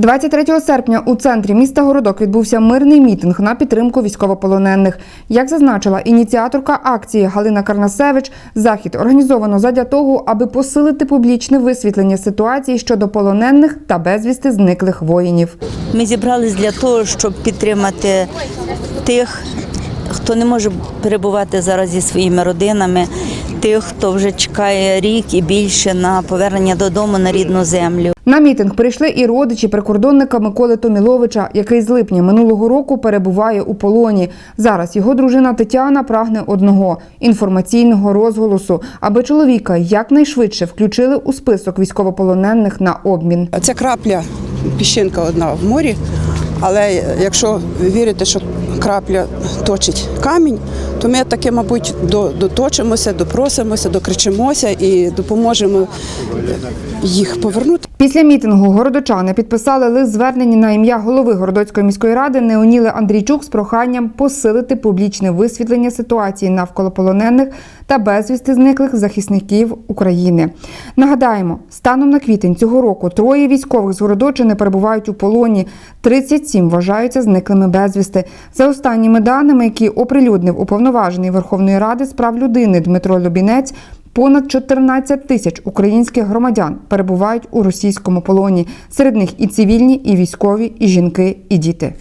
23 серпня у центрі міста Городок відбувся мирний мітинг на підтримку військовополонених. Як зазначила ініціаторка акції Галина Карнасевич, захід організовано задля того, аби посилити публічне висвітлення ситуації щодо полонених та безвісти зниклих воїнів. Ми зібрались для того, щоб підтримати тих, хто не може перебувати зараз зі своїми родинами, тих, хто вже чекає рік і більше на повернення додому на рідну землю. На мітинг прийшли і родичі прикордонника Миколи Томіловича, який з липня минулого року перебуває у полоні. Зараз його дружина Тетяна прагне одного інформаційного розголосу, аби чоловіка якнайшвидше включили у список військовополонених на обмін. Ця крапля піщинка одна в морі, але якщо ви вірите, що крапля точить камінь, то ми таки, мабуть, до- доточимося, допросимося, докричимося і допоможемо їх повернути. Після мітингу городочани підписали лист звернення на ім'я голови Городоцької міської ради Неоніли Андрійчук з проханням посилити публічне висвітлення ситуації навколо полонених та безвісти зниклих захисників України. Нагадаємо, станом на квітень цього року троє військових з Городочини перебувають у полоні. 37 вважаються зниклими безвісти. За останніми даними, які оприлюднив уповноважений Верховної Ради з прав людини Дмитро Любінець. Понад 14 тисяч українських громадян перебувають у російському полоні. Серед них і цивільні, і військові, і жінки, і діти.